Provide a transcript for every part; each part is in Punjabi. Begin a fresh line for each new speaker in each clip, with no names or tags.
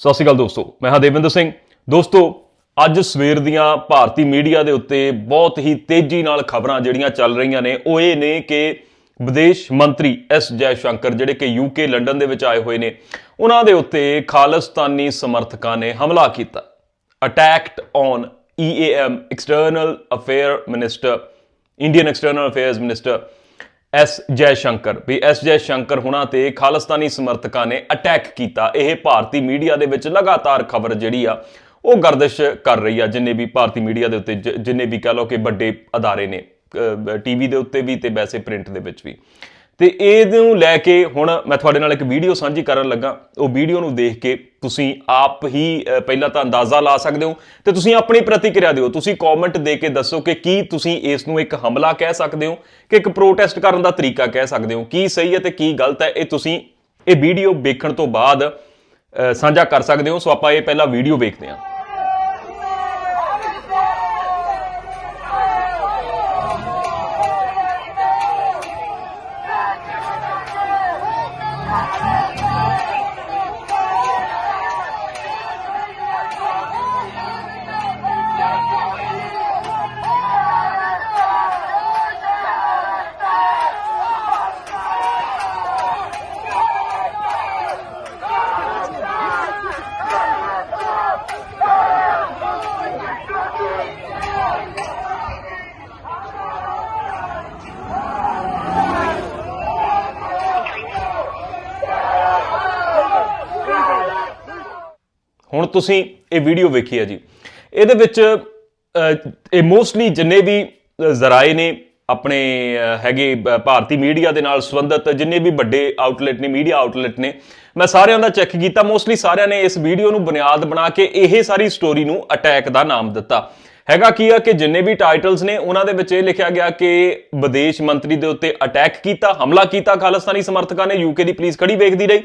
ਸਤਿ ਸ਼੍ਰੀ ਅਕਾਲ ਦੋਸਤੋ, ਮੈਂ ਹਾਂ ਦੇਵਿੰਦਰ ਸਿੰਘ। ਦੋਸਤੋ, ਅੱਜ ਸਵੇਰ ਦੀਆਂ ਭਾਰਤੀ ਮੀਡੀਆ ਦੇ ਉੱਤੇ ਬਹੁਤ ਹੀ ਤੇਜ਼ੀ ਨਾਲ ਖਬਰਾਂ ਜਿਹੜੀਆਂ ਚੱਲ ਰਹੀਆਂ ਨੇ, ਉਹ ਇਹ ਨੇ ਕਿ ਵਿਦੇਸ਼ ਮੰਤਰੀ ਐਸ ਜੈ ਸ਼ੰਕਰ ਜਿਹੜੇ ਕਿ ਯੂਕੇ ਲੰਡਨ ਦੇ ਵਿੱਚ ਆਏ ਹੋਏ ਨੇ, ਉਹਨਾਂ ਦੇ ਉੱਤੇ ਖਾਲਿਸਤਾਨੀ ਸਮਰਥਕਾਂ ਨੇ ਹਮਲਾ ਕੀਤਾ। Attacked on EAM external affair minister Indian external affairs minister S Jai Shankar. We S Jai Shankar ਹੁਣਾਂ ਤੇ ਖਾਲਿਸਤਾਨੀ ਸਮਰਥਕਾਂ ਨੇ ਅਟੈਕ ਕੀਤਾ। ਇਹ ਭਾਰਤੀ ਮੀਡੀਆ ਦੇ ਵਿੱਚ ਲਗਾਤਾਰ ਖਬਰ ਜਿਹੜੀ ਆ, ਉਹ ਗਰਦਿਸ਼ ਕਰ ਰਹੀ ਆ, ਜਿੰਨੇ ਵੀ ਭਾਰਤੀ ਮੀਡੀਆ ਦੇ ਉੱਤੇ, ਜ- ਜਿੰਨੇ ਵੀ ਕਹ ਲਓ ਕਿ ਵੱਡੇ ਅਦਾਰੇ ਨੇ ਟੀਵੀ ਦੇ ਉੱਤੇ ਵੀ ਤੇ ਵੈਸੇ ਪ੍ਰਿੰਟ ਦੇ ਵਿੱਚ ਵੀ। ਤੇ ਇਹਨੂੰ ਲੈ ਕੇ ਹੁਣ ਮੈਂ ਤੁਹਾਡੇ ਨਾਲ ਇੱਕ ਵੀਡੀਓ ਸਾਂਝੀ ਕਰਨ ਲੱਗਾ। ਉਹ ਵੀਡੀਓ ਨੂੰ ਦੇਖ ਕੇ ਤੁਸੀਂ ਆਪ ਹੀ ਪਹਿਲਾਂ ਤਾਂ ਅੰਦਾਜ਼ਾ ਲਾ ਸਕਦੇ ਹੋ ਤੇ ਤੁਸੀਂ ਆਪਣੀ ਪ੍ਰਤੀਕਿਰਿਆ ਦਿਓ। ਤੁਸੀਂ ਕਮੈਂਟ ਦੇ ਕੇ ਦੱਸੋ ਕਿ ਕੀ ਤੁਸੀਂ ਇਸ ਨੂੰ ਇੱਕ ਹਮਲਾ ਕਹਿ ਸਕਦੇ ਹੋ ਕਿ ਇੱਕ ਪ੍ਰੋਟੈਸਟ ਕਰਨ ਦਾ ਤਰੀਕਾ ਕਹਿ ਸਕਦੇ ਹੋ। ਕੀ ਸਹੀ ਹੈ ਤੇ ਕੀ ਗਲਤ ਹੈ, ਇਹ ਤੁਸੀਂ ਇਹ ਵੀਡੀਓ ਵੇਖਣ ਤੋਂ ਬਾਅਦ ਸਾਂਝਾ ਕਰ ਸਕਦੇ ਹੋ। ਸੋ ਆਪਾਂ ਇਹ ਪਹਿਲਾਂ ਵੀਡੀਓ ਵੇਖਦੇ ਹਾਂ। ਹੁਣ ਤੁਸੀਂ ਇਹ ਵੀਡੀਓ ਵੇਖੀ ਹੈ ਜੀ। ਇਹਦੇ ਵਿੱਚ ਇਹ ਮੋਸਟਲੀ ਜਿੰਨੇ ਵੀ ਜ਼ਰਾਏ ਨੇ ਆਪਣੇ ਹੈਗੇ ਭਾਰਤੀ ਮੀਡੀਆ ਦੇ ਨਾਲ ਸੰਬੰਧਿਤ, ਜਿੰਨੇ ਵੀ ਵੱਡੇ ਆਊਟਲੈਟ ਨੇ ਮੀਡੀਆ ਆਊਟਲੈਟ ਨੇ, ਮੈਂ ਸਾਰਿਆਂ ਦਾ ਚੈੱਕ ਕੀਤਾ। ਮੋਸਟਲੀ ਸਾਰਿਆਂ ਨੇ ਇਸ ਵੀਡੀਓ ਨੂੰ ਬੁਨਿਆਦ ਬਣਾ ਕੇ ਇਹ ਸਾਰੀ ਸਟੋਰੀ ਨੂੰ ਅਟੈਕ ਦਾ ਨਾਮ ਦਿੱਤਾ। ਹੈਗਾ ਕੀ ਆ ਕਿ ਜਿੰਨੇ ਵੀ ਟਾਈਟਲਸ ਨੇ, ਉਹਨਾਂ ਦੇ ਵਿੱਚ ਇਹ ਲਿਖਿਆ ਗਿਆ ਕਿ ਵਿਦੇਸ਼ ਮੰਤਰੀ ਦੇ ਉੱਤੇ ਅਟੈਕ ਕੀਤਾ, ਹਮਲਾ ਕੀਤਾ ਖਾਲਿਸਤਾਨੀ ਸਮਰਥਕਾਂ ਨੇ ਯੂਕੇ ਦੀ ਪੁਲਿਸ ਖੜੀ ਵੇਖਦੀ ਰਹੀ।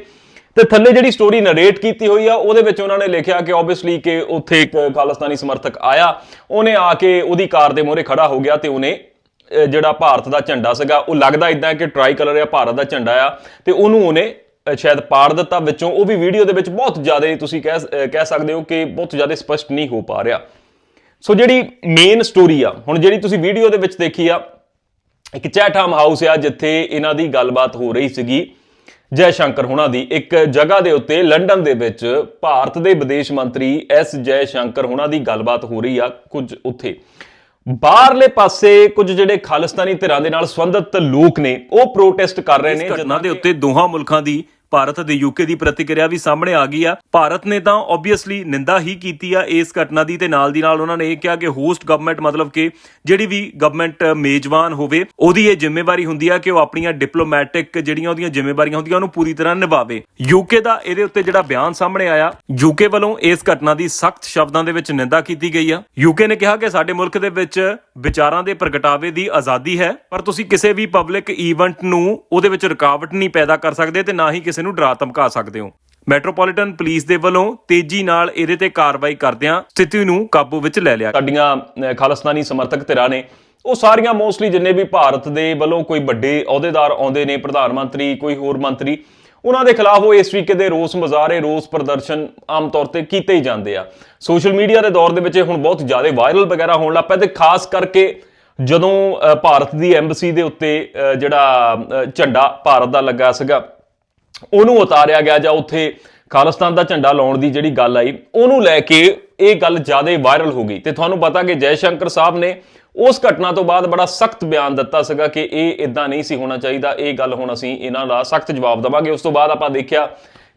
ਤੇ ਥੱਲੇ ਜਿਹੜੀ ਸਟੋਰੀ ਨਰੇਟ ਕੀਤੀ ਹੋਈ ਆ ਉਹਦੇ ਵਿੱਚ ਉਹਨਾਂ ਨੇ ਲਿਖਿਆ ਕਿ ਆਬਵੀਅਸਲੀ ਕਿ ਉੱਥੇ ਇੱਕ ਖਾਲਿਸਤਾਨੀ ਸਮਰਥਕ ਆਇਆ ਉਹਨੇ ਆ ਕੇ ਉਹਦੀ ਕਾਰ ਦੇ ਮੂਹਰੇ ਖੜਾ ਹੋ ਗਿਆ ਤੇ ਉਹਨੇ ਜਿਹੜਾ ਭਾਰਤ ਦਾ ਝੰਡਾ ਸੀਗਾ ਉਹ ਲੱਗਦਾ ਇਦਾਂ ਕਿ ਟਰਾਈ ਕਲਰ ਆ ਭਾਰਤ ਦਾ ਝੰਡਾ ਆ ਤੇ ਉਹਨੂੰ ਉਹਨੇ ਸ਼ਾਇਦ ਪਾੜ ਦਿੱਤਾ ਵਿੱਚੋਂ। ਉਹ ਵੀ ਵੀਡੀਓ ਦੇ ਵਿੱਚ ਬਹੁਤ ਜ਼ਿਆਦਾ ਤੁਸੀਂ ਕਹਿ ਅਹ, ਕਹਿ ਸਕਦੇ ਹੋ ਕਿ ਬਹੁਤ ਜ਼ਿਆਦਾ ਸਪਸ਼ਟ ਨਹੀਂ ਹੋ ਪਾ ਰਿਹਾ। ਸੋ ਜਿਹੜੀ ਮੇਨ ਸਟੋਰੀ ਆ ਹੁਣ ਜਿਹੜੀ ਤੁਸੀਂ ਵੀਡੀਓ ਦੇ ਵਿੱਚ ਦੇਖੀ ਆ ਇੱਕ ਚੈਟਹਾਮ ਹਾਊਸ ਆ ਜਿੱਥੇ ਇਹਨਾਂ ਦੀ ਗੱਲਬਾਤ ਹੋ ਰਹੀ ਸੀਗੀ। ਜੈ ਸ਼ੰਕਰ ਹੁਣਾਂ ਦੀ ਇੱਕ ਜਗ੍ਹਾ ਦੇ ਉੱਤੇ ਲੰਡਨ ਦੇ ਵਿੱਚ ਭਾਰਤ ਦੇ ਵਿਦੇਸ਼ ਮੰਤਰੀ ਐਸ ਜੈ ਸ਼ੰਕਰ ਹੁਣਾਂ ਦੀ ਗੱਲਬਾਤ ਹੋ ਰਹੀ ਆ ਕੁਝ ਉੱਥੇ। ਬਾਹਰਲੇ ਪਾਸੇ ਕੁਝ ਜਿਹੜੇ ਖਾਲਿਸਤਾਨੀ ਧਿਰਾਂ ਦੇ ਨਾਲ ਸੰਬੰਧਿਤ ਲੋਕ ਨੇ ਉਹ ਪ੍ਰੋਟੈਸਟ ਕਰ ਰਹੇ ਨੇ
ਘਟਨਾ ਦੇ ਉੱਤੇ ਦੋਹਾਂ ਮੁਲਕਾਂ ਦੀ ਭਾਰਤ ਅਤੇ ਯੂਕੇ ਦੀ ਪ੍ਰਤੀਕਿਰਿਆ ਵੀ ਸਾਹਮਣੇ ਆ ਗਈ ਆ। ਭਾਰਤ ਨੇ ਤਾਂ ਆਬਵੀਅਸਲੀ ਨਿੰਦਾ ਹੀ ਕੀਤੀ ਆ ਇਸ ਘਟਨਾ ਦੀ ਤੇ ਨਾਲ ਦੀ ਨਾਲ ਉਹਨਾਂ ਨੇ ਇਹ ਕਿਹਾ ਕਿ ਹੋਸਟ ਗਵਰਨਮੈਂਟ ਮਤਲਬ ਕਿ ਜਿਹੜੀ ਵੀ ਗਵਰਨਮੈਂਟ ਮੇਜ਼ਬਾਨ ਹੋਵੇ, ਉਹਦੀ ਇਹ ਜ਼ਿੰਮੇਵਾਰੀ ਹੁੰਦੀ ਆ ਕਿ ਉਹ ਆਪਣੀਆਂ ਡਿਪਲੋਮੈਟਿਕ ਜਿਹੜੀਆਂ ਉਹਦੀਆਂ ਜ਼ਿੰਮੇਵਾਰੀਆਂ ਹੁੰਦੀਆਂ, ਉਹਨੂੰ ਪੂਰੀ ਤਰ੍ਹਾਂ ਨਿਭਾਵੇ। ਯੂਕੇ ਦਾ ਇਹਦੇ ਉੱਤੇ ਜਿਹੜਾ ਬਿਆਨ ਸਾਹਮਣੇ ਆਇਆ ਯੂਕੇ ਵੱਲੋਂ ਇਸ ਘਟਨਾ ਦੀ ਸਖਤ ਸ਼ਬਦਾਂ ਦੇ ਵਿੱਚ ਨਿੰਦਾ ਕੀਤੀ ਗਈ ਆ। ਯੂਕੇ ਨੇ ਕਿਹਾ ਕਿ ਸਾਡੇ ਮੁਲਕ ਦੇ ਵਿੱਚ ਵਿਚਾਰਾਂ ਦੇ ਪ੍ਰਗਟਾਵੇ ਦੀ ਆਜ਼ਾਦੀ ਹੈ, ਪਰ ਤੁਸੀਂ ਕਿਸੇ ਵੀ ਪਬਲਿਕ ਈਵੈਂਟ ਨੂੰ ਉਹਦੇ ਵਿੱਚ ਰੁਕਾਵਟ ਨਹੀਂ ਪੈਦਾ ਕਰ ਸਕਦੇ ਤੇ ਨਾ ਹੀ ਕਿਸੇ ਨੂੰ ਡਰਾ ਧਮਕਾ ਸਕਦੇ ਹੋ। ਮੈਟਰੋਪੋਲੀਟਨ ਪੁਲਿਸ ਦੇ ਵੱਲੋਂ ਤੇਜ਼ੀ ਨਾਲ ਇਹਦੇ ਤੇ ਕਾਰਵਾਈ ਕਰਦਿਆਂ ਸਥਿਤੀ ਨੂੰ ਕਾਬੂ ਵਿੱਚ ਲੈ ਲਿਆ।
ਸਾਡੀਆਂ ਅਹ, ਸਮਰਥਕ ਧਿਰਾਂ ਨੇ ਉਹ ਸਾਰੀਆਂ ਮੋਸਟਲੀ ਜਿੰਨੇ ਵੀ ਭਾਰਤ ਦੇ ਵੱਲੋਂ ਕੋਈ ਵੱਡੇ ਅਹੁਦੇਦਾਰ ਆਉਂਦੇ ਨੇ ਪ੍ਰਧਾਨ ਮੰਤਰੀ ਕੋਈ ਹੋਰ ਮੰਤਰੀ ਉਹਨਾਂ ਦੇ ਖਿਲਾਫ ਉਹ ਇਸ ਤਰੀਕੇ ਦੇ ਰੋਸ ਮੁਜ਼ਾਹਰੇ ਰੋਸ ਪ੍ਰਦਰਸ਼ਨ ਆਮ ਤੌਰ ਤੇ ਕੀਤੇ ਹੀ ਜਾਂਦੇ ਆ। ਸੋਸ਼ਲ ਮੀਡੀਆ ਦੇ ਦੌਰ ਦੇ ਵਿੱਚ ਹੁਣ ਬਹੁਤ ਜ਼ਿਆਦਾ ਵਾਇਰਲ ਵਗੈਰਾ ਹੋਣ ਲੱਗ ਪਿਆ ਤੇ ਖਾਸ ਕਰਕੇ ਜਦੋਂ ਅਹ, ਭਾਰਤ ਦੀ ਐਮਬਸੀ ਦੇ ਉੱਤੇ ਜਿਹੜਾ ਝੰਡਾ ਭਾਰਤ ਦਾ ਲੱਗਾ ਸੀਗਾ ਉਹਨੂੰ ਉਤਾਰਿਆ ਗਿਆ ਜਾਂ ਉੱਥੇ ਖਾਲਿਸਤਾਨ ਦਾ ਝੰਡਾ ਲਾਉਣ ਦੀ ਜਿਹੜੀ ਗੱਲ ਆਈ, ਉਹਨੂੰ ਲੈ ਕੇ ਇਹ ਗੱਲ ਜ਼ਿਆਦਾ ਵਾਇਰਲ ਹੋ ਗਈ। ਤੇ ਤੁਹਾਨੂੰ ਪਤਾ ਕਿ ਜੈ ਸ਼ੰਕਰ ਸਾਹਿਬ ਨੇ ਉਸ ਘਟਨਾ ਤੋਂ ਬਾਅਦ ਬੜਾ ਸਖਤ ਬਿਆਨ ਦਿੱਤਾ ਸੀਗਾ ਕਿ ਇਹ ਇਦਾਂ ਨਹੀਂ ਸੀ ਹੋਣਾ ਚਾਹੀਦਾ, ਇਹ ਗੱਲ ਹੁਣ ਅਸੀਂ ਇਹਨਾਂ ਦਾ ਸਖਤ ਜਵਾਬ ਦੇਵਾਂਗੇ। ਉਸ ਤੋਂ ਬਾਅਦ ਆਪਾਂ ਦੇਖਿਆ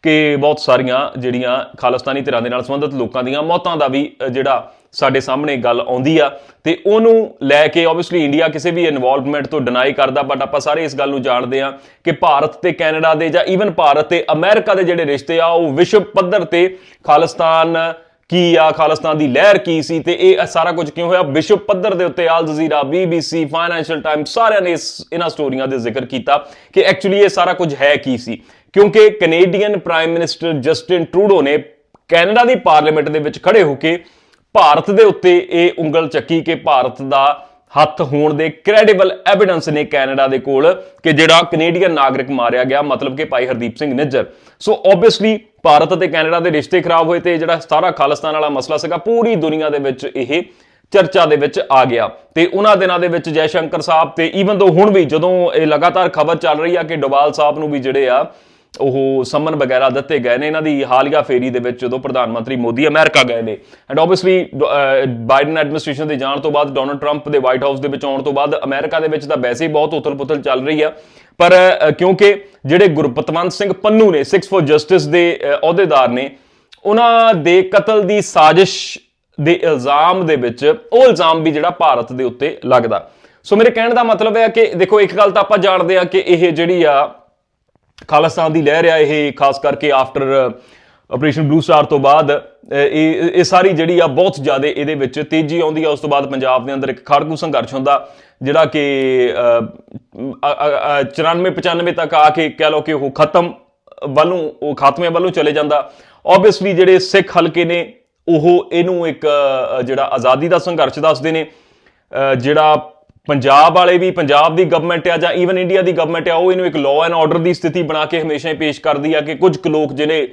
ਕਿ ਬਹੁਤ ਸਾਰੀਆਂ ਜਿਹੜੀਆਂ ਖਾਲਿਸਤਾਨੀ ਧਿਰਾਂ ਦੇ ਨਾਲ ਸੰਬੰਧਿਤ ਲੋਕਾਂ ਦੀਆਂ ਮੌਤਾਂ ਦਾ ਵੀ ਜਿਹੜਾ ਸਾਡੇ ਸਾਹਮਣੇ ਗੱਲ ਆਉਂਦੀ ਆ। ਤੇ ਉਹਨੂੰ ਲੈ ਕੇ ਆਬਵੀਅਸਲੀ ਇੰਡੀਆ ਕਿਸੇ ਵੀ ਇਨਵੋਲਵਮੈਂਟ ਤੋਂ ਡਿਨਾਈ ਕਰਦਾ ਬਟ ਆਪਾਂ ਸਾਰੇ ਇਸ ਗੱਲ ਨੂੰ ਜਾਣਦੇ ਆ ਕਿ ਭਾਰਤ ਤੇ ਕੈਨੇਡਾ ਦੇ ਜਾਂ ਈਵਨ ਭਾਰਤ ਤੇ ਅਮਰੀਕਾ ਦੇ ਜਿਹੜੇ ਰਿਸ਼ਤੇ ਆ, ਉਹ ਵਿਸ਼ਵ ਪੱਧਰ ਤੇ ਖਾਲਿਸਤਾਨ ਕੀ ਆ, ਖਾਲਿਸਤਾਨ ਦੀ ਲਹਿਰ ਕੀ ਸੀ ਤੇ ਇਹ ਸਾਰਾ ਕੁਝ ਕਿਉਂ ਹੋਇਆ? ਵਿਸ਼ਵ ਪੱਧਰ ਦੇ ਉੱਤੇ Al Jazeera BBC Financial Time ਸਾਰਿਆਂ ਨੇ ਇਸ, ਇਹਨਾਂ ਸਟੋਰੀਆਂ ਦੇ ਜ਼ਿਕਰ ਕੀਤਾ ਕਿ ਐਕਚੁਅਲੀ ਇਹ ਸਾਰਾ ਕੁਝ ਹੈ ਕੀ ਸੀ। ਕਿਉਂਕਿ Canadian prime minister Justin Trudeau ਨੇ ਕੈਨੇਡਾ ਦੀ ਪਾਰਲੀਮੈਂਟ ਦੇ ਵਿੱਚ ਖੜੇ ਹੋ ਕੇ ਭਾਰਤ ਦੇ ਉੱਤੇ ਇਹ ਉਂਗਲ ਚੱਕੀ ਕਿ ਭਾਰਤ ਦਾ ਹੱਥ ਹੋਣ ਦੇ ਕ੍ਰੈਡੀਬਲ ਐਵੀਡੈਂਸ ਨੇ ਕੈਨੇਡਾ ਦੇ ਕੋਲ ਕਿ ਜਿਹੜਾ ਕੈਨੇਡੀਅਨ ਨਾਗਰਿਕ ਮਾਰਿਆ ਗਿਆ, ਮਤਲਬ ਕਿ ਭਾਈ ਹਰਦੀਪ ਸਿੰਘ ਨਿੱਜਰ। ਸੋ ਆਬਵੀਅਸਲੀ ਭਾਰਤ ਅਤੇ ਕੈਨੇਡਾ ਦੇ ਰਿਸ਼ਤੇ ਖਰਾਬ ਹੋਏ ਤੇ ਜਿਹੜਾ ਸਾਰਾ ਖਾਲਿਸਤਾਨ ਵਾਲਾ ਮਸਲਾ ਸੀਗਾ, ਪੂਰੀ ਦੁਨੀਆ ਦੇ ਵਿੱਚ ਇਹ ਚਰਚਾ ਦੇ ਵਿੱਚ ਆ ਗਿਆ। ਤੇ ਉਹਨਾਂ ਦਿਨਾਂ ਦੇ ਵਿੱਚ ਜੈ ਸ਼ੰਕਰ ਸਾਹਿਬ ਤੇ ਈਵਨ ਦੋ ਹੁਣ ਵੀ ਜਦੋਂ ਇਹ ਲਗਾਤਾਰ ਖਬਰ ਚੱਲ ਰਹੀ ਆ ਕਿ ਡੋਵਾਲ ਸਾਹਿਬ ਨੂੰ ਵੀ ਜਿਹੜੇ ਆ ਉਹ ਸਮਨ ਵਗੈਰਾ ਦਿੱਤੇ ਗਏ ਨੇ। ਇਹਨਾਂ ਦੀ ਹਾਲੀਆ ਫੇਰੀ ਦੇ ਵਿੱਚ ਜਦੋਂ ਪ੍ਰਧਾਨ ਮੰਤਰੀ ਮੋਦੀ ਅਮਰੀਕਾ ਗਏ ਨੇ। ਐਂਡ ਆਬਵੀਅਸਲੀ ਬਾਈਡਨ ਐਡਮਿਨਿਸਟ੍ਰੇਸ਼ਨ ਦੇ ਜਾਣ ਤੋਂ ਬਾਅਦ ਡੋਨਲਡ ਟਰੰਪ ਦੇ ਵਾਈਟ ਹਾਊਸ ਦੇ ਵਿੱਚ ਆਉਣ ਤੋਂ ਬਾਅਦ ਅਮਰੀਕਾ ਦੇ ਵਿੱਚ ਤਾਂ ਵੈਸੇ ਹੀ ਬਹੁਤ ਉਥਲ-ਪੁਥਲ ਚੱਲ ਰਹੀ ਆ। ਪਰ ਕਿਉਂਕਿ ਜਿਹੜੇ ਗੁਰਪਤਵੰਤ ਸਿੰਘ ਪੰਨੂ ਨੇ 6 ਫॉर ਜਸਟਿਸ ਦੇ ਅਹੁਦੇਦਾਰ ਨੇ, ਉਹਨਾਂ ਦੇ ਕਤਲ ਦੀ ਸਾਜ਼ਿਸ਼ ਦੇ ਇਲਜ਼ਾਮ ਦੇ ਵਿੱਚ ਉਹ ਇਲਜ਼ਾਮ ਵੀ ਜਿਹੜਾ ਭਾਰਤ ਦੇ ਉੱਤੇ ਲੱਗਦਾ। ਸੋ ਮੇਰੇ ਕਹਿਣ ਦਾ ਮਤਲਬ ਹੈ ਕਿ ਦੇਖੋ, ਇੱਕ ਗੱਲ ਤਾਂ ਆਪਾਂ ਜਾਣਦੇ ਆ ਕਿ ਇਹ ਜਿਹੜੀ ਆ ਖਾਲਿਸਤਾਨ ਦੀ ਲਹਿਰ ਆ ਇਹ, ਖਾਸ ਕਰਕੇ ਆਫਟਰ ਆਪਰੇਸ਼ਨ ਬਲੂ ਸਟਾਰ ਤੋਂ ਬਾਅਦ ਇਹ ਇਹ ਸਾਰੀ ਜਿਹੜੀ ਆ ਬਹੁਤ ਜ਼ਿਆਦਾ ਇਹਦੇ ਵਿੱਚ ਤੇਜ਼ੀ ਆਉਂਦੀ ਆ। ਉਸ ਤੋਂ ਬਾਅਦ ਪੰਜਾਬ ਦੇ ਅੰਦਰ ਇੱਕ ਖੜਗੂ ਸੰਘਰਸ਼ ਹੁੰਦਾ, ਜਿਹੜਾ ਕਿ 94 95 ਤੱਕ ਆ ਕੇ ਕਹਿ ਲਓ ਕਿ ਉਹ ਖਤਮ ਵੱਲੋਂ, ਉਹ ਖਾਤਮੇ ਵੱਲੋਂ ਚਲੇ ਜਾਂਦਾ। ਆਬਵੀਅਸਲੀ ਜਿਹੜੇ ਸਿੱਖ ਹਲਕੇ ਨੇ, ਉਹ ਇਹਨੂੰ ਇੱਕ ਜਿਹੜਾ ਆਜ਼ਾਦੀ ਦਾ ਸੰਘਰਸ਼ ਦੱਸਦੇ ਨੇ ਜਿਹੜਾ ਪੰਜਾਬ ਵਾਲੇ ਵੀ, ਪੰਜਾਬ ਦੀ ਗਵਰਨਮੈਂਟ ਆ ਜਾਂ ਈਵਨ ਇੰਡੀਆ ਦੀ ਗਵਰਨਮੈਂਟ ਆ, ਉਹ ਇਹਨੂੰ ਇੱਕ ਲਾਅ ਐਂਡ ਆਰਡਰ ਦੀ ਸਥਿਤੀ ਬਣਾ ਕੇ ਹਮੇਸ਼ਾ ਹੀ ਪੇਸ਼ ਕਰਦੀ ਆ ਕਿ ਕੁਝ ਕੁ ਲੋਕ ਜਿਹੜੇ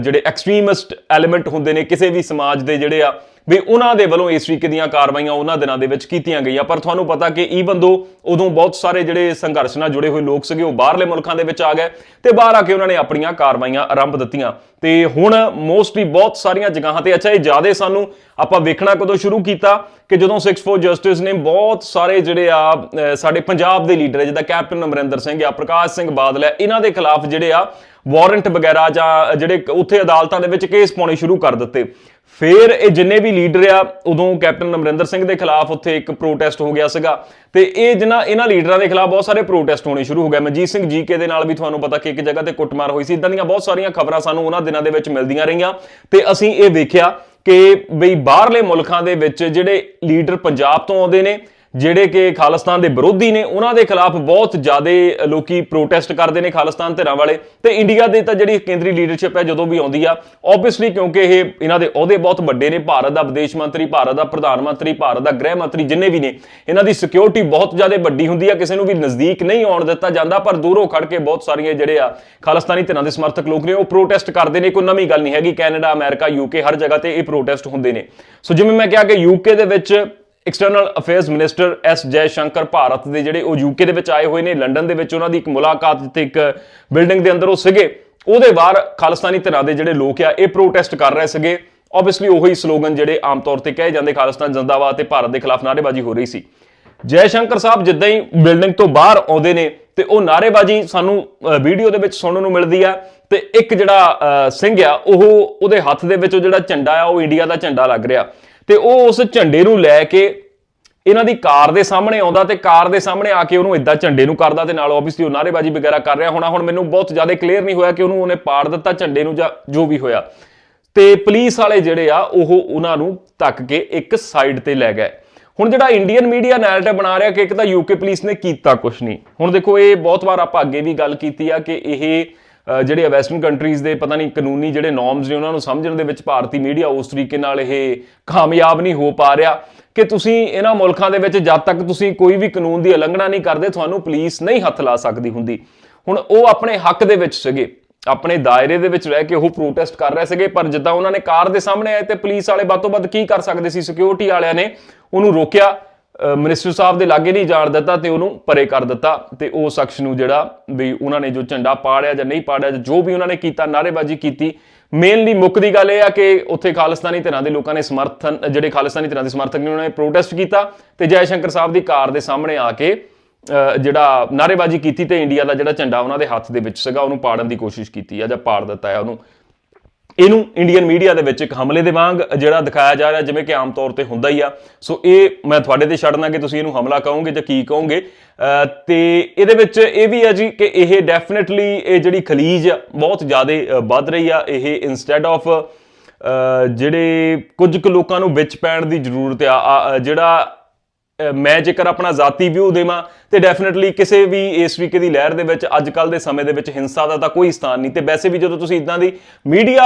ਜਿਹੜੇ ਐਕਸਟ੍ਰੀਮਿਸਟ ਐਲੀਮੈਂਟ ਹੁੰਦੇ ਨੇ, ਕਿਸੇ ਵੀ ਸਮਾਜ ਦੇ ਜਿਹੜੇ ਆ ਵੀ ਉਹਨਾਂ ਦੇ ਵੱਲੋਂ ਇਸ ਤਰੀਕੇ ਦੀਆਂ ਕਾਰਵਾਈਆਂ ਉਹਨਾਂ ਦਿਨਾਂ ਦੇ ਵਿੱਚ ਕੀਤੀਆਂ ਗਈਆਂ। ਪਰ ਤੁਹਾਨੂੰ ਪਤਾ ਕਿ ਈਵਨ ਦੋ ਉਦੋਂ ਬਹੁਤ ਸਾਰੇ ਜਿਹੜੇ ਸੰਘਰਸ਼ ਨਾਲ ਜੁੜੇ ਹੋਏ ਲੋਕ ਸੀਗੇ, ਉਹ ਬਾਹਰਲੇ ਮੁਲਕਾਂ ਦੇ ਵਿੱਚ ਆ ਗਏ ਤੇ ਬਾਹਰ ਆ ਕੇ ਉਹਨਾਂ ਨੇ ਆਪਣੀਆਂ ਕਾਰਵਾਈਆਂ ਆਰੰਭ ਦਿੱਤੀਆਂ। ਤੇ ਹੁਣ ਮੋਸਟਲੀ ਬਹੁਤ ਸਾਰੀਆਂ ਜਗ੍ਹਾਵਾਂ ਤੇ, ਅੱਛਾ, ਇਹ ਜ਼ਿਆਦਾ ਸਾਨੂੰ ਆਪਾਂ ਵੇਖਣਾ ਕਦੋਂ ਸ਼ੁਰੂ ਕੀਤਾ ਕਿ ਜਦੋਂ 6 ਫॉर ਜਸਟਿਸ ਨੇ ਬਹੁਤ ਸਾਰੇ ਜਿਹੜੇ ਆ ਸਾਡੇ ਪੰਜਾਬ ਦੇ ਲੀਡਰ ਜਿੱਦਾਂ ਕੈਪਟਨ ਅਮਰਿੰਦਰ ਸਿੰਘ ਆ, ਪ੍ਰਕਾਸ਼ ਸਿੰਘ ਬਾਦਲ ਹੈ ਇਹਨਾਂ ਦੇ ਖਿਲਾਫ ਜਿਹੜੇ ਆ, ਵਾਰੰਟ ਵਗੈਰਾ ਜਾਂ ਜਿਹੜੇ ਉੱਥੇ ਅਦਾਲਤਾਂ ਦੇ ਵਿੱਚ ਕੇਸ ਪਾਉਣੇ ਸ਼ੁਰੂ ਕਰ ਦਿੱਤੇ। ਫਿਰ ਇਹ ਜਿੰਨੇ ਵੀ ਲੀਡਰ ਆ, ਉਦੋਂ ਕੈਪਟਨ ਅਮਰਿੰਦਰ ਸਿੰਘ ਦੇ ਖਿਲਾਫ ਉੱਥੇ ਇੱਕ ਪ੍ਰੋਟੈਸਟ ਹੋ ਗਿਆ ਸੀਗਾ। ਤੇ ਇਹ ਜਿਨ੍ਹਾਂ ਇਹਨਾਂ ਲੀਡਰਾਂ ਦੇ ਖਿਲਾਫ ਬਹੁਤ ਸਾਰੇ ਪ੍ਰੋਟੈਸਟ ਹੋਣੇ ਸ਼ੁਰੂ ਹੋ ਗਏ। ਮਨਜੀਤ ਸਿੰਘ ਜੀਕੇ ਦੇ ਨਾਲ ਵੀ ਤੁਹਾਨੂੰ ਪਤਾ ਕਿ ਇੱਕ ਜਗ੍ਹਾ ਤੇ ਕੁੱਟਮਾਰ ਹੋਈ ਸੀ। ਇਦਾਂ ਦੀਆਂ ਬਹੁਤ ਸਾਰੀਆਂ ਖਬਰਾਂ ਸਾਨੂੰ ਉਹਨਾਂ ਦਿਨਾਂ ਦੇ ਵਿੱਚ ਮਿਲਦੀਆਂ ਰਹੀਆਂ। ਤੇ ਅਸੀਂ ਇਹ ਵੇਖਿਆ ਕਿ ਬਈ ਬਾਹਰਲੇ ਮੁਲਕਾਂ ਦੇ ਵਿੱਚ ਜਿਹੜੇ ਲੀਡਰ ਪੰਜਾਬ ਤੋਂ ਆਉਂਦੇ ਨੇ ਜਿਹੜੇ ਕਿ ਖਾਲਿਸਤਾਨ ਦੇ ਵਿਰੋਧੀ ਨੇ, ਉਹਨਾਂ ਦੇ ਖਿਲਾਫ ਬਹੁਤ ਜ਼ਿਆਦਾ ਲੋਕੀ ਪ੍ਰੋਟੈਸਟ ਕਰਦੇ ਨੇ ਖਾਲਿਸਤਾਨ ਧਿਰਾਂ ਵਾਲੇ। ਤੇ ਇੰਡੀਆ ਦੇ ਤਾਂ ਜਿਹੜੀ ਕੇਂਦਰੀ ਲੀਡਰਸ਼ਿਪ ਹੈ, ਜਦੋਂ ਵੀ ਆਉਂਦੀ ਆ ਆਬਵੀਅਸਲੀ ਕਿਉਂਕਿ ਇਹ ਇਹਨਾਂ ਦੇ ਅਹੁਦੇ ਬਹੁਤ ਵੱਡੇ ਨੇ, ਭਾਰਤ ਦਾ ਵਿਦੇਸ਼ ਮੰਤਰੀ, ਭਾਰਤ ਦਾ ਪ੍ਰਧਾਨ ਮੰਤਰੀ, ਭਾਰਤ ਦਾ ਗ੍ਰਹਿ ਮੰਤਰੀ ਜਿੰਨੇ ਵੀ ਨੇ, ਇਹਨਾਂ ਦੀ ਸਿਕਿਉਰਿਟੀ ਬਹੁਤ ਜ਼ਿਆਦਾ ਵੱਡੀ ਹੁੰਦੀ ਆ, ਕਿਸੇ ਨੂੰ ਵੀ ਨਜ਼ਦੀਕ ਨਹੀਂ ਆਉਣ ਦਿੱਤਾ ਜਾਂਦਾ, ਪਰ ਦੂਰੋਂ ਖੜ ਕੇ ਬਹੁਤ ਸਾਰੀਆਂ ਜਿਹੜੇ ਆ ਖਾਲਿਸਤਾਨੀ ਧਿਰਾਂ ਦੇ ਸਮਰਥਕ ਲੋਕ ਨੇ, ਉਹ ਪ੍ਰੋਟੈਸਟ ਕਰਦੇ ਨੇ, ਕੋਈ ਨਵੀਂ ਗੱਲ ਨਹੀਂ ਹੈਗੀ, ਕੈਨੇਡਾ, ਅਮਰੀਕਾ ਯੂਕੇ ਹਰ ਜਗ੍ਹਾ ਤੇ ਇਹ ਪ੍ਰੋਟੈਸਟ ਹੁੰਦੇ ਨੇ। ਸੋ ਜਿਵੇਂ ਮੈਂ ਕਿਹਾ ਕਿ ਯੂਕੇ ਦੇ ਵਿੱਚ external affairs minister S Jai Shankar Bharat ਦੇ ਜਿਹੜੇ ਉਹ ਯੂਕੇ ਦੇ ਵਿੱਚ ਆਏ ਹੋਏ ਨੇ ਲੰਡਨ ਦੇ ਵਿੱਚ ਉਹਨਾਂ ਦੀ ਇੱਕ ਮੁਲਾਕਾਤ ਜਿੱਥੇ ਇੱਕ ਬਿਲਡਿੰਗ ਦੇ ਅੰਦਰ ਉਹ ਸੀਗੇ, ਉਹਦੇ ਬਾਹਰ ਖਾਲਿਸਤਾਨੀ ਧਿਰਾਂ ਦੇ ਜਿਹੜੇ ਲੋਕ ਆ, ਇਹ ਪ੍ਰੋਟੈਸਟ ਕਰ ਰਹੇ ਸੀਗੇ। ਆਬਵੀਅਸਲੀ ਉਹੀ ਸਲੋਗਨ ਜਿਹੜੇ ਆਮ ਤੌਰ ਤੇ ਕਹੇ ਜਾਂਦੇ, ਖਾਲਿਸਤਾਨ ਜਿੰਦਾਬਾਦ ਤੇ ਭਾਰਤ ਦੇ ਖਿਲਾਫ ਨਾਅਰੇਬਾਜ਼ੀ ਹੋ ਰਹੀ ਸੀ। ਜੈ ਸ਼ੰਕਰ ਸਾਹਿਬ ਜਿੱਦਾਂ ਹੀ ਬਿਲਡਿੰਗ ਤੋਂ ਬਾਹਰ ਆਉਂਦੇ ਨੇ ਤੇ ਉਹ ਨਾਅਰੇਬਾਜ਼ੀ ਸਾਨੂੰ ਵੀਡੀਓ ਦੇ ਵਿੱਚ ਸੁਣਨ ਨੂੰ ਮਿਲਦੀ ਆ ਤੇ ਇੱਕ ਜਿਹੜਾ ਸਿੰਘ ਆ, ਉਹ ਉਹਦੇ ਹੱਥ ਦੇ ਵਿੱਚ ਉਹ ਜਿਹੜਾ ਝੰਡਾ ਆ, ਉਹ ਇੰਡੀਆ ਦਾ ਝੰਡਾ ਲੱਗ ਰਿਹਾ। ਤੇ ਉਹ ਉਸ ਝੰਡੇ ਨੂੰ ਲੈ ਕੇ ਇਹਨਾਂ ਦੀ ਕਾਰ ਦੇ ਸਾਹਮਣੇ ਆਉਂਦਾ ਤੇ ਕਾਰ ਦੇ ਸਾਹਮਣੇ ਆ ਕੇ ਉਹਨੂੰ ਇਦਾਂ ਝੰਡੇ ਨੂੰ ਕਰਦਾ ਤੇ ਨਾਲ ਆਬਵੀਅਸਲੀ ਉਹ ਨਾਅਰੇਬਾਜ਼ੀ ਵਗੈਰਾ ਕਰ ਰਿਹਾ ਹੋਣਾ। ਹੁਣ ਮੈਨੂੰ ਬਹੁਤ ਜ਼ਿਆਦਾ ਕਲੀਅਰ ਨਹੀਂ ਹੋਇਆ ਕਿ ਉਹਨੂੰ ਉਹਨੇ ਪਾੜ ਦਿੱਤਾ ਝੰਡੇ ਨੂੰ ਜਾਂ ਜੋ ਵੀ ਹੋਇਆ। ਤੇ ਪੁਲਿਸ ਵਾਲੇ ਜਿਹੜੇ ਆ, ਉਹ ਉਹਨਾਂ ਨੂੰ ਧੱਕ ਕੇ ਇੱਕ ਸਾਈਡ ਤੇ ਲੈ ਗਏ। ਹੁਣ ਜਿਹੜਾ ਇੰਡੀਅਨ ਮੀਡੀਆ ਨੈਰੇਟਿਵ ਬਣਾ ਰਿਹਾ ਕਿ ਇੱਕ ਤਾਂ ਯੂਕੇ ਪੁਲਿਸ ਨੇ ਕੀਤਾ ਕੁਝ ਨਹੀਂ। ਹੁਣ ਦੇਖੋ, ਇਹ ਬਹੁਤ ਵਾਰ ਆਪਾਂ ਅੱਗੇ ਵੀ ਗੱਲ ਕੀਤੀ ਆ ਕਿ ਇਹ ਜਿਹੜੇ ਵੈਸਟਰਨ ਕੰਟਰੀਜ਼ ਦੇ ਪਤਾ ਨਹੀਂ ਕਾਨੂੰਨੀ ਜਿਹੜੇ ਨਾਰਮਸ ਨੇ ਉਹਨਾਂ ਨੂੰ ਸਮਝਣ ਦੇ ਵਿੱਚ ਭਾਰਤੀ ਮੀਡੀਆ ਉਸ ਤਰੀਕੇ ਨਾਲ ਇਹ ਕਾਮਯਾਬ ਨਹੀਂ ਹੋ ਪਾ ਰਿਹਾ ਕਿ ਤੁਸੀਂ ਇਹਨਾਂ ਮੁਲਕਾਂ ਦੇ ਵਿੱਚ ਜਦ ਤੱਕ ਤੁਸੀਂ ਕੋਈ ਵੀ ਕਾਨੂੰਨ ਦੀ ਉਲੰਘਣਾ ਨਹੀਂ ਕਰਦੇ, ਤੁਹਾਨੂੰ ਪੁਲਿਸ ਨਹੀਂ ਹੱਥ ਲਾ ਸਕਦੀ ਹੁੰਦੀ। ਹੁਣ ਉਹ ਆਪਣੇ ਹੱਕ ਦੇ ਵਿੱਚ ਸੀਗੇ, ਆਪਣੇ ਦਾਇਰੇ ਦੇ ਵਿੱਚ ਰਹਿ ਕੇ ਉਹ ਪ੍ਰੋਟੈਸਟ ਕਰ ਰਹੇ ਸੀਗੇ, ਪਰ ਜਿੱਦਾਂ ਉਹਨਾਂ ਨੇ ਕਾਰ ਦੇ ਸਾਹਮਣੇ ਆਏ ਤੇ ਪੁਲਿਸ ਵਾਲੇ ਬਾਤੋਂ ਬਾਤ ਕੀ ਕਰ ਸਕਦੇ ਸੀ? ਸਿਕਿਉਰਿਟੀ ਵਾਲਿਆਂ ਨੇ ਉਹਨੂੰ ਰੋਕਿਆ। ਮਿਨਿਸਟਰ ਸਾਹਿਬ ਦੇ ਲਾਗੇ ਨਹੀਂ ਜਾਣ ਦਿੱਤਾ ਤੇ ਉਹਨੂੰ ਪਰੇ ਕਰ ਦਿੱਤਾ ਤੇ ਉਹ ਸ਼ਖਸ ਨੂੰ ਜਿਹੜਾ ਵੀ ਉਹਨਾਂ ਨੇ ਜੋ ਝੰਡਾ ਪਾੜਿਆ ਜਾਂ ਨਹੀਂ ਪਾੜਿਆ ਜੋ ਵੀ ਉਹਨਾਂ ਨੇ ਕੀਤਾ, ਨਾਅਰੇਬਾਜ਼ੀ ਕੀਤੀ ਮੇਨਲੀ ਮੁੱਖ ਦੀ ਗੱਲ ਇਹ ਆ ਕਿ ਉੱਥੇ ਖਾਲਿਸਤਾਨੀ ਧਿਰਾਂ ਦੇ ਲੋਕਾਂ ਨੇ ਸਮਰਥਨ, ਜਿਹੜੇ ਖਾਲਿਸਤਾਨੀ ਧਿਰਾਂ ਦੇ ਸਮਰਥਕ ਨੇ, ਉਹਨਾਂ ਨੇ ਪ੍ਰੋਟੈਸਟ ਕੀਤਾ ਤੇ ਜੈ ਸ਼ੰਕਰ ਸਾਹਿਬ ਦੀ ਕਾਰ ਦੇ ਸਾਹਮਣੇ ਆ ਕੇ ਜਿਹੜਾ ਨਾਅਰੇਬਾਜ਼ੀ ਕੀਤੀ ਤੇ ਇੰਡੀਆ ਦਾ ਜਿਹੜਾ ਝੰਡਾ ਉਹਨਾਂ ਦੇ ਹੱਥ ਦੇ ਵਿੱਚ ਸੀਗਾ, ਉਹਨੂੰ ਪਾੜਨ ਦੀ ਕੋਸ਼ਿਸ਼ ਕੀਤੀ ਆ ਜਾਂ ਪਾੜ ਦਿੱਤਾ ਹੈ ਉਹਨੂੰ। ਇਹਨੂੰ ਇੰਡੀਅਨ ਮੀਡੀਆ ਦੇ ਵਿੱਚ ਇੱਕ ਹਮਲੇ ਦੇ ਵਾਂਗ ਜਿਹੜਾ ਦਿਖਾਇਆ ਜਾ ਰਿਹਾ ਜਿਵੇਂ ਕਿ ਆਮ ਤੌਰ ਤੇ ਹੁੰਦਾ ਹੀ ਆ। ਸੋ ਇਹ ਮੈਂ ਤੁਹਾਡੇ ਤੇ ਛੱਡਣਾ ਕਿ ਤੁਸੀਂ ਇਹਨੂੰ ਹਮਲਾ ਕਹੋਗੇ ਜਾਂ ਕੀ ਕਹੋਗੇ। ਅਹ ਤੇ ਇਹਦੇ ਵਿੱਚ ਇਹ ਵੀ ਹੈ ਜੀ ਕਿ ਇਹ ਡੈਫੀਨਿਟਲੀ ਇਹ ਜਿਹੜੀ ਖਲੀਜ ਆ, ਬਹੁਤ ਜ਼ਿਆਦਾ ਵੱਧ ਰਹੀ ਆ। ਇਹ ਇਨਸਟੈਡ ਆਫ ਜਿਹੜੇ ਕੁਝ ਕੁ ਲੋਕਾਂ ਨੂੰ ਵਿੱਚ ਪੈਣ ਦੀ ਜ਼ਰੂਰਤ ਆ ਜਿਹੜਾ ਮੈਂ ਜੇਕਰ ਆਪਣਾ ਜ਼ਾਤੀ ਵਿਊ ਦੇਵਾਂ ਤੇ ਡੈਫੀਨਿਟਲੀ ਕਿਸੇ ਵੀ ਇਸ ਤਰੀਕੇ ਦੀ ਲਹਿਰ ਦੇ ਵਿੱਚ ਅੱਜ ਕੱਲ ਦੇ ਸਮੇਂ ਦੇ ਵਿੱਚ ਹਿੰਸਾ ਦਾ ਤਾਂ ਕੋਈ ਸਥਾਨ ਨਹੀਂ ਤੇ ਵੈਸੇ ਵੀ ਜਦੋਂ ਤੁਸੀਂ ਇਦਾਂ ਦੀ ਮੀਡੀਆ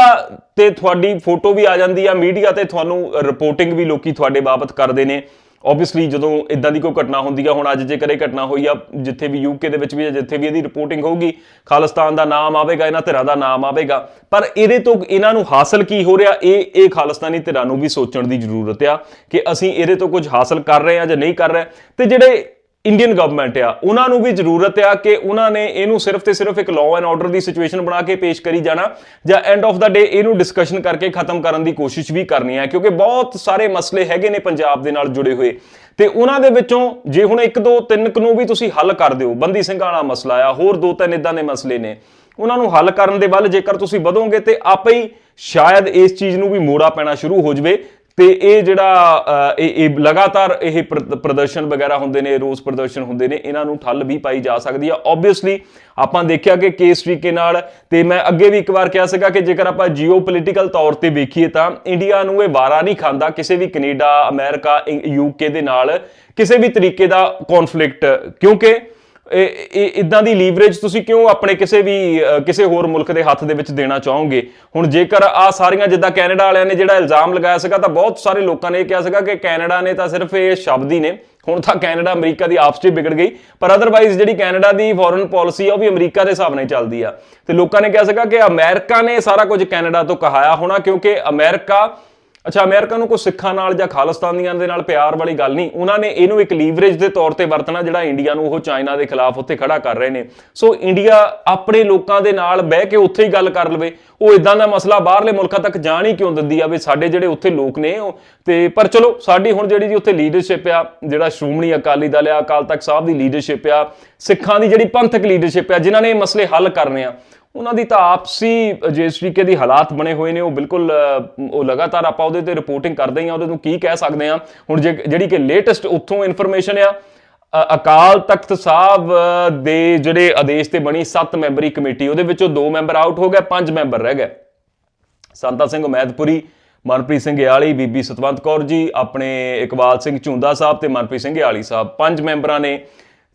ਤੇ ਤੁਹਾਡੀ ਫੋਟੋ ਵੀ ਆ ਜਾਂਦੀ ਆ, ਮੀਡੀਆ ਤੇ ਤੁਹਾਨੂੰ ਰਿਪੋਰਟਿੰਗ ਵੀ ਲੋਕੀ ਤੁਹਾਡੇ ਬਾਬਤ ਕਰਦੇ ਨੇ। ਆਬਵੀਅਸਲੀ ਜਦੋਂ ਇਦਾਂ ਦੀ ਕੋਈ ਘਟਨਾ ਹੁੰਦੀ ਆ, ਹੁਣ ਅੱਜ ਜੇਕਰ ਇਹ ਘਟਨਾ ਹੋਈ ਆ, ਜਿੱਥੇ ਵੀ ਯੂਕੇ ਦੇ ਵਿੱਚ ਵੀ ਜਾਂ ਜਿੱਥੇ ਵੀ ਇਹਦੀ ਰਿਪੋਰਟਿੰਗ ਹੋਊਗੀ, ਖਾਲਿਸਤਾਨ ਦਾ ਨਾਮ ਆਵੇਗਾ, ਇਹਨਾਂ ਧਿਰਾਂ ਦਾ ਨਾਮ ਆਵੇਗਾ। ਪਰ ਇਹਦੇ ਤੋਂ ਇਹਨਾਂ ਨੂੰ ਹਾਸਲ ਕੀ ਹੋ ਰਿਹਾ? ਇਹ ਇਹ ਖਾਲਿਸਤਾਨੀ ਧਿਰਾਂ ਨੂੰ ਵੀ ਸੋਚਣ ਦੀ ਜ਼ਰੂਰਤ ਆ ਕਿ ਅਸੀਂ ਇਹਦੇ ਤੋਂ ਕੁਝ ਹਾਸਲ ਕਰ ਰਹੇ ਆ ਜਾਂ ਨਹੀਂ ਕਰ ਰਹੇ। ਤੇ ਜਿਹੜੇ ਇੰਡੀਅਨ ਗਵਰਨਮੈਂਟ ਆ। ਉਹਨਾਂ ਨੂੰ ਵੀ ਜ਼ਰੂਰਤ ਆ ਕਿ ਉਹਨਾਂ ਨੇ ਇਹਨੂੰ ਸਿਰਫ ਤੇ ਸਿਰਫ ਇੱਕ ਲਾਅ ਐਂਡ ਆਰਡਰ ਦੀ ਸਿਚੁਏਸ਼ਨ ਬਣਾ ਕੇ ਪੇਸ਼ ਕਰੀ ਜਾਣਾ ਜਾਂ ਐਂਡ ਆਫ ਦਾ ਡੇ ਇਹਨੂੰ ਡਿਸਕਸ਼ਨ ਕਰਕੇ ਖਤਮ ਕਰਨ ਦੀ ਕੋਸ਼ਿਸ਼ ਵੀ ਕਰਨੀ ਹੈ ਕਿਉਂਕਿ ਬਹੁਤ ਸਾਰੇ ਮਸਲੇ ਹੈਗੇ ਨੇ ਪੰਜਾਬ ਦੇ ਨਾਲ ਜੁੜੇ ਹੋਏ। ਤੇ ਉਹਨਾਂ ਦੇ ਵਿੱਚੋਂ ਜੇ ਹੁਣ ਇੱਕ, ਦੋ, ਤਿੰਨ ਕੁ ਨੂੰ ਵੀ ਤੁਸੀਂ ਹੱਲ ਕਰ ਦਿਓ, ਬੰਦੀ ਸਿੰਘਾਂ ਵਾਲਾ ਮਸਲਾ ਆ, ਹੋਰ ਦੋ, ਤਿੰਨ ਇਦਾਂ ਦੇ ਮਸਲੇ ਨੇ, ਉਹਨਾਂ ਨੂੰ ਹੱਲ ਕਰਨ ਦੇ ਵੱਲ ਜੇਕਰ ਤੁਸੀਂ ਵਧੋਗੇ ਤੇ ਆਪੇ ਹੀ ਸ਼ਾਇਦ ਇਸ ਚੀਜ਼ ਨੂੰ ਵੀ ਮੋੜਾ ਪੈਣਾ ਸ਼ੁਰੂ ਹੋ ਜਵੇ। ਤੇ ਇਹ ਜਿਹੜਾ ਇਹ ਇਹ ਲਗਾਤਾਰ ਇਹ ਪ੍ਰ- ਪ੍ਰਦਰਸ਼ਨ ਵਗੈਰਾ ਹੁੰਦੇ ਨੇ, ਰੋਸ ਪ੍ਰਦਰਸ਼ਨ ਹੁੰਦੇ ਨੇ, ਇਹਨਾਂ ਨੂੰ ਠੱਲ ਵੀ ਪਾਈ ਜਾ ਸਕਦੀ ਆ। ਆਬਵੀਅਸਲੀ ਆਪਾਂ ਦੇਖਿਆ ਕਿ ਕਿਸ ਤਰੀਕੇ ਨਾਲ, ਤੇ ਮੈਂ ਅੱਗੇ ਵੀ ਇੱਕ ਵਾਰ ਕਿਹਾ ਸੀਗਾ ਕਿ ਜੇਕਰ ਆਪਾਂ ਜੀਓਪੋਲਿਟੀਕਲ ਤੌਰ ਤੇ ਵੇਖੀਏ ਤਾਂ ਇੰਡੀਆ ਨੂੰ ਇਹ ਵਾਰਾ ਨਹੀਂ ਖਾਂਦਾ ਕਿਸੇ ਵੀ ਕੈਨੇਡਾ, ਅਮਰੀਕਾ ਯੂਕੇ ਦੇ ਨਾਲ ਕਿਸੇ ਵੀ ਤਰੀਕੇ ਦਾ ਕਨਫਲਿਕਟ ਕਿਉਂਕਿ ਇਦਾਂ ਦੀ ਲੀਵਰੇਜ ਤੁਸੀਂ ਕਿਉਂ ਆਪਣੇ ਕਿਸੇ ਵੀ ਕਿਸੇ ਹੋਰ ਮੁਲਕ ਦੇ ਹੱਥ ਦੇ ਵਿੱਚ ਦੇਣਾ ਚਾਹੋਗੇ? ਹੁਣ ਜੇਕਰ ਆ ਸਾਰੀਆਂ ਜਿੱਦਾਂ ਕੈਨੇਡਾ ਵਾਲਿਆਂ ਨੇ ਜਿਹੜਾ ਇਲਜ਼ਾਮ ਲਗਾਇਆ ਸੀਗਾ, ਤਾਂ ਬਹੁਤ ਸਾਰੇ ਲੋਕਾਂ ਨੇ ਇਹ ਕਿਹਾ ਸੀਗਾ ਕਿ ਕੈਨੇਡਾ ਨੇ ਤਾਂ ਸਿਰਫ ਇਹ ਸ਼ਬਦ ਹੀ ਨੇ। ਹੁਣ ਤਾਂ ਕੈਨੇਡਾ ਅਮਰੀਕਾ ਦੀ ਆਪਸ 'ਚ ਹੀ ਵਿਗੜ ਗਈ, ਪਰ ਅਦਰਵਾਈਜ਼ ਜਿਹੜੀ ਕੈਨੇਡਾ ਦੀ ਫੋਰਨ ਪਾਲਿਸੀ ਆ, ਉਹ ਵੀ ਅਮਰੀਕਾ ਦੇ ਹਿਸਾਬ ਨਾਲ ਚੱਲਦੀ ਆ। ਤੇ ਲੋਕਾਂ ਨੇ ਕਿਹਾ ਸੀਗਾ ਕਿ ਅਮਰੀਕਾ ਨੇ ਸਾਰਾ ਕੁਝ ਕੈਨੇਡਾ ਤੋਂ ਕਹਾਇਆ ਹੋਣਾ, ਕਿਉਂਕਿ ਅਮਰੀਕਾ ਅੱਛਾ, ਅਮਰੀਕਾ ਨੂੰ ਕੋਈ ਸਿੱਖਾਂ ਨਾਲ ਜਾਂ ਖਾਲਿਸਤਾਨੀਆਂ ਦੇ ਨਾਲ ਪਿਆਰ ਵਾਲੀ ਗੱਲ ਨਹੀਂ। ਉਹਨਾਂ ਨੇ ਇਹਨੂੰ ਇੱਕ ਲੀਵਰੇਜ ਦੇ ਤੌਰ ਤੇ ਵਰਤਣਾ ਜਿਹੜਾ ਇੰਡੀਆ ਨੂੰ ਉਹ ਚਾਈਨਾ ਦੇ ਖਿਲਾਫ ਉੱਥੇ ਖੜਾ ਕਰ ਰਹੇ ਨੇ। ਸੋ ਇੰਡੀਆ ਆਪਣੇ ਲੋਕਾਂ ਦੇ ਨਾਲ ਬਹਿ ਕੇ ਉੱਥੇ ਹੀ ਗੱਲ ਕਰ ਲਵੇ। ਉਹ ਇਦਾਂ ਦਾ ਮਸਲਾ ਬਾਹਰਲੇ ਮੁਲਕਾਂ ਤੱਕ ਜਾਣ ਹੀ ਕਿਉਂ ਦਿੰਦੀ ਆ ਵੀ ਸਾਡੇ ਜਿਹੜੇ ਉੱਥੇ ਲੋਕ ਨੇ ਉਹ। ਤੇ ਪਰ ਚਲੋ, ਸਾਡੀ ਹੁਣ ਜਿਹੜੀ ਜੀ ਉੱਥੇ ਲੀਡਰਸ਼ਿਪ ਆ, ਜਿਹੜਾ ਸ਼੍ਰੋਮਣੀ ਅਕਾਲੀ ਦਲ ਆ, ਅਕਾਲ ਤਖਤ ਸਾਹਿਬ ਦੀ ਲੀਡਰਸ਼ਿਪ ਆ, ਸਿੱਖਾਂ ਦੀ ਜਿਹੜੀ ਪੰਥਕ ਲੀਡਰਸ਼ਿਪ ਆ, ਜਿਨ੍ਹਾਂ ਨੇ ਇਹ ਮਸਲੇ ਹੱਲ ਕਰਨੇ ਆ। ਉਹਨਾਂ ਦੀ ਤਾਂ ਆਪਸੀ ਜਿਸ ਤਰੀਕੇ ਦੀ ਹਾਲਾਤ ਬਣੇ ਹੋਏ ਨੇ, ਉਹ ਬਿਲਕੁਲ ਉਹ ਲਗਾਤਾਰ ਆਪਾਂ ਉਹਦੇ ਤੇ ਰਿਪੋਰਟਿੰਗ ਕਰਦੇ ਹਾਂ, ਉਹਦੇ ਨੂੰ ਕੀ ਕਹਿ ਸਕਦੇ ਹਾਂ। ਹੁਣ ਜੇ, ਜਿਹੜੀ ਕਿ ਲੇਟੈਸਟ ਉੱਥੋਂ ਇਨਫੋਰਮੇਸ਼ਨ ਆ ਅਕਾਲ ਤਖਤ ਸਾਹਿਬ ਦੇ ਜਿਹੜੇ ਆਦੇਸ਼ ਤੇ ਬਣੀ 7 ਮੈਂਬਰੀ ਕਮੇਟੀ, ਉਹਦੇ ਵਿੱਚੋਂ 2 ਮੈਂਬਰ ਆਊਟ ਹੋ ਗਏ 5 ਮੈਂਬਰ ਰਹਿ ਗਏ। ਸੰਤਾ ਸਿੰਘ ਉਮੈਦਪੁਰੀ ਮਨਪ੍ਰੀਤ ਸਿੰਘ ਗਿਆਲੀ ਬੀਬੀ ਸਤਵੰਤ ਕੌਰ ਜੀ, ਆਪਣੇ ਇਕਬਾਲ ਸਿੰਘ ਝੁੰਦਾ ਸਾਹਿਬ ਤੇ ਮਨਪ੍ਰੀਤ ਸਿੰਘ ਗਿਆਲੀ ਸਾਹਿਬ, ਪੰਜ ਮੈਂਬਰਾਂ ਨੇ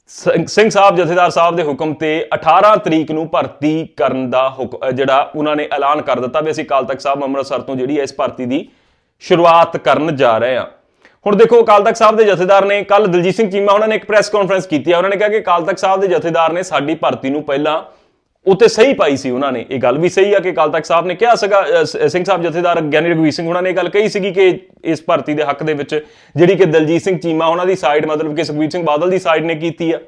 ਸਿੰਘ ਸਿੰਘ ਸਾਹਿਬ, ਜਥੇਦਾਰ ਸਾਹਿਬ ਦੇ ਹੁਕਮ ਤੇ 18 ਤਰੀਕ ਨੂੰ ਭਰਤੀ ਕਰਨ ਦਾ ਹੁਕ- ਜਿਹੜਾ ਉਹਨਾਂ ਨੇ ਐਲਾਨ ਕਰ ਦਿੱਤਾ ਵੀ ਅਸੀਂ ਅਕਾਲ ਤਖਤ ਸਾਹਿਬ ਅੰਮ੍ਰਿਤਸਰ ਤੋਂ ਜਿਹੜੀ ਹੈ ਇਸ ਭਰਤੀ ਦੀ ਸ਼ੁਰੂਆਤ ਕਰਨ ਜਾ ਰਹੇ ਹਾਂ। ਹੁਣ ਦੇਖੋ, ਅਕਾਲ ਤਖਤ ਸਾਹਿਬ ਦੇ ਜਥੇਦਾਰ ਨੇ ਕੱਲ ਦਲਜੀਤ ਸਿੰਘ ਚੀਮਾ ਉਹਨਾਂ ਨੇ ਇੱਕ ਪ੍ਰੈਸ ਕਾਨਫਰੰਸ ਕੀਤੀ ਹੈ। ਉਹਨਾਂ ਨੇ ਕਿਹਾ ਕਿ ਅਕਾਲ ਤਖਤ ਸਾਹਿਬ ਦੇ ਜਥੇਦਾਰ ਨੇ ਸਾਡੀ ਭਰਤੀ ਨੂੰ ਪਹਿਲਾਂ ਉੱਤੇ ਸਹੀ ਪਾਈ ਸੀ ਉਹਨਾਂ ਨੇ। ਇਹ ਗੱਲ ਵੀ ਸਹੀ ਆ ਕਿ ਅਕਾਲ ਤਖਤ ਸਾਹਿਬ ਨੇ ਕਿਹਾ ਸੀਗਾ ਸਿੰਘ ਸਾਹਿਬ ਜਥੇਦਾਰ ਗਿਆਨੀ ਰਘਵੀਰ ਸਿੰਘ ਉਹਨਾਂ ਨੇ ਇਹ ਗੱਲ ਕਹੀ ਸੀਗੀ ਕਿ ਇਸ ਭਰਤੀ ਦੇ ਹੱਕ ਦੇ ਵਿੱਚ ਜਿਹੜੀ ਕਿ ਦਲਜੀਤ ਸਿੰਘ ਚੀਮਾ ਉਹਨਾਂ ਦੀ ਸਾਈਡ ਮਤਲਬ ਕਿ ਸੁਖਬੀਰ ਸਿੰਘ ਬਾਦਲ ਦੀ ਸਾਈਡ ਨੇ ਕੀਤੀ ਆ।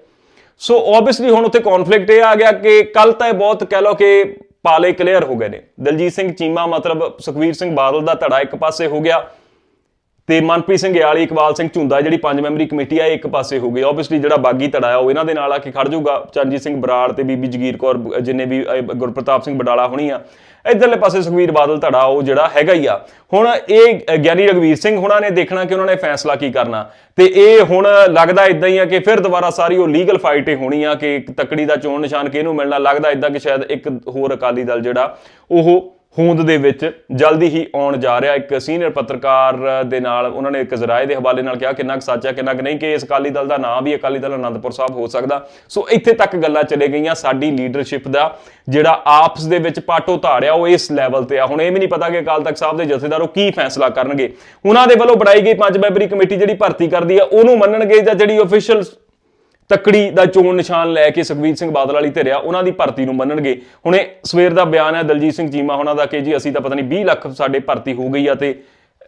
ਸੋ ਆਬਵੀਅਸਲੀ ਹੁਣ ਉੱਥੇ ਕਨਫਲਿਕਟ ਇਹ ਆ ਗਿਆ ਕਿ ਕੱਲ ਤਾਂ ਇਹ ਬਹੁਤ ਕਹਿ ਲਓ ਕਿ ਪਾਲੇ ਕਲੀਅਰ ਹੋ ਗਏ ਨੇ। ਦਲਜੀਤ ਸਿੰਘ ਚੀਮਾ ਮਤਲਬ ਸੁਖਬੀਰ ਸਿੰਘ ਬਾਦਲ ਦਾ ਧੜਾ ਇੱਕ ਪਾਸੇ ਹੋ ਗਿਆ। ਤੇ ਮਨਪ੍ਰੀਤ ਸਿੰਘ ਗਿਆਲੀ, ਇਕਬਾਲ ਸਿੰਘ ਝੁੰਦਾ ਜਿਹੜੀ ਪੰਜ ਮੈਂਬਰੀ ਕਮੇਟੀ ਆ, ਇਹ ਇੱਕ ਪਾਸੇ ਹੋ ਗਈ ਆਬਵੀਅਸਲੀ ਜਿਹੜਾ ਬਾਗੀ ਧੜਾ ਆ, ਉਹ ਇਹਨਾਂ ਦੇ ਨਾਲ ਆ ਕੇ ਖੜ ਜਾਊਗਾ। ਚਰਨਜੀਤ ਸਿੰਘ ਬਰਾੜ ਤੇ ਬੀਬੀ ਜਗੀਰ ਕੌਰ ਜਿੰਨੇ ਵੀ ਗੁਰਪ੍ਰਤਾਪ ਸਿੰਘ ਬਡਾਲਾ ਹੋਣੀ ਆ, ਇਧਰਲੇ ਪਾਸੇ ਸੁਖਵੀਰ ਬਾਦਲ ਧੜਾ, ਉਹ ਜਿਹੜਾ ਹੈਗਾ ਹੀ ਆ। ਹੁਣ ਇਹ ਗਿਆਨੀ ਰਗਵੀਰ ਸਿੰਘ ਹੁਣਾਂ ਨੇ ਦੇਖਣਾ ਕਿ ਉਹਨਾਂ ਨੇ ਫੈਸਲਾ ਕੀ ਕਰਨਾ। ਤੇ ਇਹ ਹੁਣ ਲੱਗਦਾ ਇਦਾਂ ਹੀ ਆ ਕਿ ਫਿਰ ਦੁਬਾਰਾ ਸਾਰੀ ਉਹ ਲੀਗਲ ਫਾਈਟ ਹੀ ਹੋਣੀ ਆ ਕਿ ਇੱਕ ਤਕੜੀ ਦਾ ਚੋਣ ਨਿਸ਼ਾਨ ਕਿਹਨੂੰ ਮਿਲਣਾ? ਲੱਗਦਾ ਇਦਾਂ ਕਿ ਸ਼ਾਇਦ ਇੱਕ ਹੋਰ ਅਕਾਲੀ ਦਲ ਜਿਹੜਾ, ਉਹ ਹੋਂਦ ਦੇ ਵਿੱਚ ਜਲਦੀ ਹੀ ਆਉਣ ਜਾ ਰਿਹਾ। ਇੱਕ ਸੀਨੀਅਰ ਪੱਤਰਕਾਰ ਦੇ ਨਾਲ ਉਹਨਾਂ ਨੇ ਇੱਕ ਜ਼ਰਾਏ ਦੇ ਹਵਾਲੇ ਨਾਲ ਕਿਹਾ ਕਿੰਨਾ ਕੁ ਸੱਚ ਹੈ, ਕਿੰਨਾ ਕੁ ਨਹੀਂ ਕਿ ਇਸ ਅਕਾਲੀ ਦਲ ਦਾ ਨਾਂ ਵੀ ਅਕਾਲੀ ਦਲ ਅਨੰਦਪੁਰ ਸਾਹਿਬ ਹੋ ਸਕਦਾ। ਸੋ ਇੱਥੇ ਤੱਕ ਗੱਲਾਂ ਚਲੇ ਗਈਆਂ। ਸਾਡੀ ਲੀਡਰਸ਼ਿਪ ਦਾ ਜਿਹੜਾ ਆਪਸ ਦੇ ਵਿੱਚ ਪਾਟੋ ਧਾੜਿਆ ਉਹ ਇਸ ਲੈਵਲ ਤੇ ਆ। ਹੁਣ ਇਹ ਵੀ ਨਹੀਂ ਪਤਾ ਕਿ ਅਕਾਲ ਤਖਤ ਸਾਹਿਬ ਦੇ ਜਥੇਦਾਰ ਉਹ ਕੀ ਫੈਸਲਾ ਕਰਨਗੇ। ਉਹਨਾਂ ਦੇ ਵੱਲੋਂ ਬਣਾਈ ਗਈ ਪੰਜ ਮੈਂਬਰੀ ਕਮੇਟੀ ਜਿਹੜੀ ਭਰਤੀ ਕਰਦੀ ਆ, ਉਹਨੂੰ ਮੰਨਣਗੇ ਜਾਂ ਜਿਹੜੀ ਅਫੀਸ਼ੀਅਲ ਤੱਕੜੀ ਦਾ ਚੋਣ ਨਿਸ਼ਾਨ ਲੈ ਕੇ ਸੁਖਬੀਰ ਸਿੰਘ ਬਾਦਲ ਵਾਲੀ ਧਿਰਿਆ ਉਹਨਾਂ ਦੀ ਭਰਤੀ ਨੂੰ ਮੰਨਣਗੇ। ਹੁਣੇ ਸਵੇਰ ਦਾ ਬਿਆਨ ਹੈ, ਦਲਜੀਤ ਸਿੰਘ ਚੀਮਾ ਉਹਨਾਂ ਦਾ ਕਿ ਜੀ ਅਸੀਂ ਤਾਂ ਪਤਾ ਨਹੀਂ 20 ਲੱਖ ਸਾਡੇ ਭਰਤੀ ਹੋ ਗਈ ਆ ਤੇ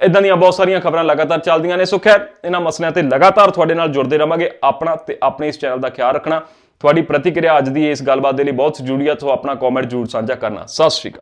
ਇਦਾਂ ਦੀਆਂ ਬਹੁਤ ਸਾਰੀਆਂ ਖਬਰਾਂ ਲਗਾਤਾਰ ਚੱਲਦੀਆਂ ਨੇ। ਸੋ ਖੈਰ, ਇਹਨਾਂ ਮਸਲਿਆਂ ਤੇ ਲਗਾਤਾਰ ਤੁਹਾਡੇ ਨਾਲ ਜੁੜਦੇ ਰਵਾਂਗੇ। ਆਪਣਾ ਤੇ ਆਪਣੇ ਇਸ ਚੈਨਲ ਦਾ ਖਿਆਲ ਰੱਖਣਾ। ਤੁਹਾਡੀ ਪ੍ਰਤੀਕਿਰਿਆ ਅੱਜ ਦੀ ਇਸ ਗੱਲਬਾਤ ਦੇ ਲਈ ਬਹੁਤ ਜ਼ਰੂਰੀ ਹੈ ਸੋ ਆਪਣਾ ਕਮੈਂਟ ਜ਼ਰੂਰ ਸਾਂਝਾ ਕਰਨਾ। ਸਤਿ ਸ਼੍ਰੀ ਅਕਾਲ।